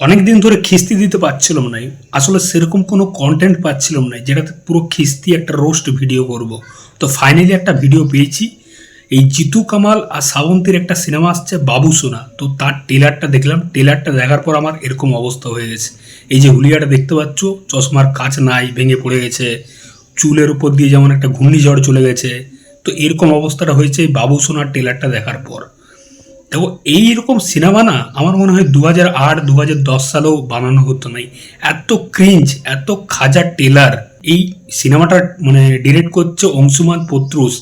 অনেক দিন ধরে খিস্তি দিতে পারছিলাম না। আসলে সেরকম কোনো কন্টেন্ট পাচ্ছিলাম না। যেটাতে পুরো খিস্তি একটা রোস্ট ভিডিও করব। তো ফাইনালি একটা ভিডিও পেয়েছি। এই জিতু কামাল আর শ্রাবন্তীর একটা সিনেমা আসছে বাবু সোনা। তো তার টেলারটা দেখলাম। টেলারটা দেখার পর আমার এরকম অবস্থা হয়ে গেছে। এই যে হুলিয়াটা দেখতে পাচ্ছ, চশমার কাচ নাই, ভেঙে পড়ে গেছে। চুলের উপর দিয়ে যেমন একটা ঘূর্ণিঝড় চলে গেছে। তো এরকম অবস্থাটা হয়েছে এই বাবু সোনার টেলারটা দেখার পর। দেখো এইরকম সিনেমা না আমার মনে হয় দু হাজার আট দু হাজার দশ সালেও বানানো হতো নাই। এত ক্রিঞ্জ এত খাজা টেলার। এই সিনেমাটা মানে ডিরেক্ট করছে অংশুমান পত্রুস।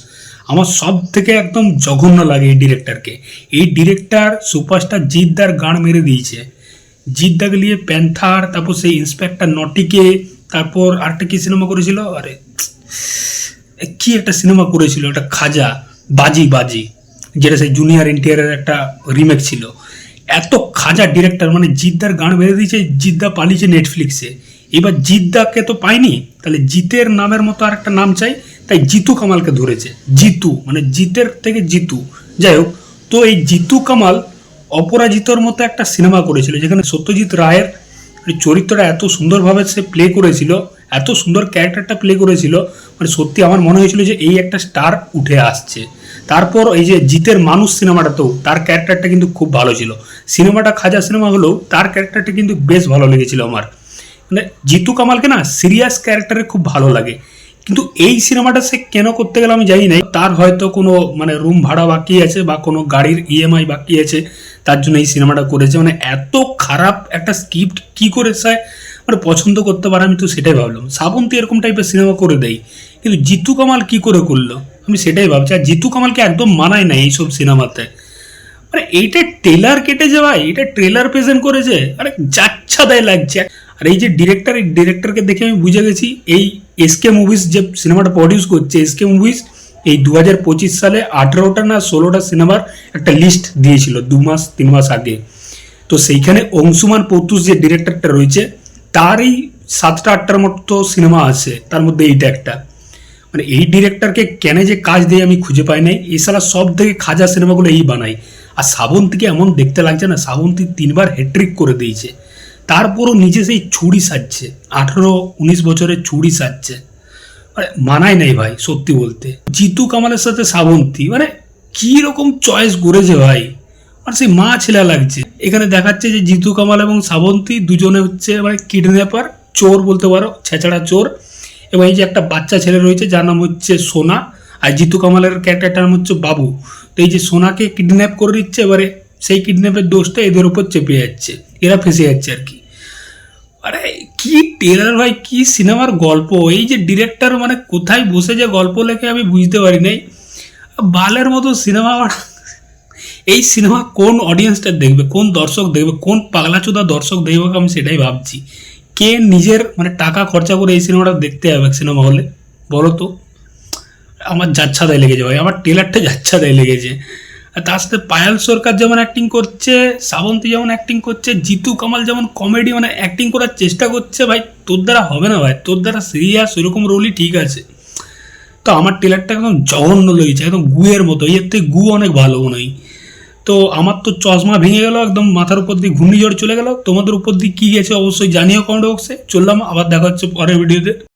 আমার সব থেকে একদম জঘন্য লাগে এই ডিরেক্টরকে এই ডিরেক্টর সুপারস্টার জিদ্দার গান মেরে দিয়েছে। জিদ্দাকে নিয়ে প্যান্থার, তারপর সেই ইন্সপেক্টর নটিকে, তারপর আরেকটা কি সিনেমা করেছিল? আরে কি একটা সিনেমা করেছিল? একটা খাজা, বাজি বাজি। যেটা সেই জুনিয়র এনটিআরের একটা রিমেক ছিল। এত খাজা ডিরেক্টর মানে জিদ্দার গান বেঁধে দিয়েছে, জিদ্দা পালিয়েছে নেটফ্লিক্সে এবার জিদ্দাকে তো পাইনি তাহলে জিতের নামের মতো আর একটা নাম চাই, তাই জিতু কামালকে ধরেছে। জিতু মানে জিতের থেকে জিতু। যাই হোক, তো এই জিতু কামাল অপরাজিতর মতো একটা সিনেমা করেছিল, যেখানে সত্যজিৎ রায়ের চরিত্রটা এত সুন্দরভাবে সে প্লে করেছিল, এত সুন্দর ক্যারেক্টারটা প্লে করেছিল মানে সত্যি আমার মনে হয়েছিল যে এই একটা স্টার উঠে আসছে। তারপর এই যে জিতের মানুষ সিনেমাটাতেও তার ক্যারেক্টারটা কিন্তু খুব ভালো ছিল। সিনেমাটা খাজা সিনেমা হলেও তার ক্যারেক্টারটা কিন্তু বেশ ভালো লেগেছিল আমার। মানে জিতু কামালকে না সিরিয়াস ক্যারেক্টারে খুব ভালো লাগে। কিন্তু এই সিনেমাটা সে কেন করতে গেলে আমি জানি না তার হয়তো কোনো মানে রুম ভাড়া বাকি আছে বা কোনো গাড়ির ইএমআই বাকি আছে, তার জন্য এই সিনেমাটা করেছে। মানে এত খারাপ একটা স্ক্রিপ্ট কি করে সে মানে পছন্দ করতে পারে আমি তো সেটাই ভাবলাম। শ্রাবন্তী এরকম টাইপের সিনেমা করে দেয়। কিন্তু জিতু কামাল কি করে করল? আমি সেটাই ভাবছি। আর জিতু কামালকে একদম মানায় না এইসব সিনেমাতে। মানে এইটা ট্রেলার কেটেছে ভাই এটা ট্রেলার প্রেজেন্ট করেছে, আরে যাচ্ছা দেয় লাগছে। আর এই যে ডিরেক্টর এই ডিরেক্টরকে দেখে আমি বুঝে গেছি, এই এসকে মুভিস যে সিনেমাটা প্রডিউস করছে এসকে মুভিস এই দু হাজার পঁচিশ সালে আঠেরোটা না ষোলোটা সিনেমার একটা লিস্ট দিয়েছিল, দু মাস, তিন মাস আগে। তো সেইখানে অংশুমান পতুস যে ডিরেক্টরটা রয়েছে, তারই সাতটা, আটটার মতো সিনেমা আছে, তার মধ্যে এইটা একটা। মানে এই ডিরেক্টরকে কেন যে কাজ দিয়ে আমি খুঁজে পাই নাই সালা সব থেকে খাজা সিনেমাগুলো এই বানাই। আর শ্রাবন্তীকে এমন দেখতে লাগছে না, শ্রাবন্তী তিনবার হ্যাট্রিক করে দিয়েছে। তারপরও নিজে সেই ছুরি সাজছে, আঠেরো উনিশ বছরের ছুরি সাজছে। মানে মানায় নাই ভাই, সত্যি বলতে। জিতু কামালের সাথে শ্রাবন্তী মানে কি রকম চয়েস করেছে ভাই। আর সেই মা ছেলে লাগছে। এখানে দেখাচ্ছে যে জিতু কামাল এবং শ্রাবন্তী দুজনে হচ্ছে মানে কিডন্যাপার চোর বলতে পারো, ছেঁচড়া চোর। এবং এই যে একটা বাচ্চা ছেলে রয়েছে, যার নাম হচ্ছে সোনা, আর জিতু কামালের ক্যারেক্টারটার নাম হচ্ছে বাবু। তো এই যে সোনাকে কিডন্যাপ করে দিচ্ছে, এবারে সেই কিডন্যাপের দোষটা এদের উপর চেপে যাচ্ছে। এরা ফেঁসে যাচ্ছে আর কি। আরে, কি টেলার ভাই, কি সিনেমার গল্প? এই যে ডিরেক্টর মানে কোথায় বসে যে গল্প লেখে আমি বুঝতে পারি নাই। বালের মতো সিনেমা এই সিনেমা কোন অডিয়েন্সটা দেখবে, কোন দর্শক দেখবে, কোন পাগলাচোদা দর্শক দেখবে আমি সেটাই ভাবছি। কে নিজের মানে টাকা খরচা করে এই সিনেমাটা দেখতে যাবে সিনেমা হলে বলো তো। আমার যাচ্ছা দেয় লেগেছে ভাই, আমার টেলারটা যাচ্ছা দেয় লেগেছে। আর তার সাথে পায়াল সরকার যেমন অ্যাক্টিং করছে, শ্রাবন্তী যেমন অ্যাক্টিং করছে, জিতু কামাল যেমন কমেডি মানে অ্যাক্টিং করার চেষ্টা করছে, ভাই, তোর দ্বারা হবে না ভাই, তোর দ্বারা সিরিয়াস ওইরকম রোলই ঠিক আছে। তো আমার টেলারটা একদম জঘন্য লেগেছে, একদম গুয়ের মতো এর থেকে গু অনেক ভালো মনে হয়। তো আমার তো চশমা ভেঙে গেল, একদম মাথার উপর দিয়ে ঘূর্ণিঝড় চলে গেল। তোমাদের উপর দিয়ে কি গেছে অবশ্যই জানিও কমেন্ট বক্সে। চললাম, আবার দেখা হচ্ছে পরের ভিডিওতে।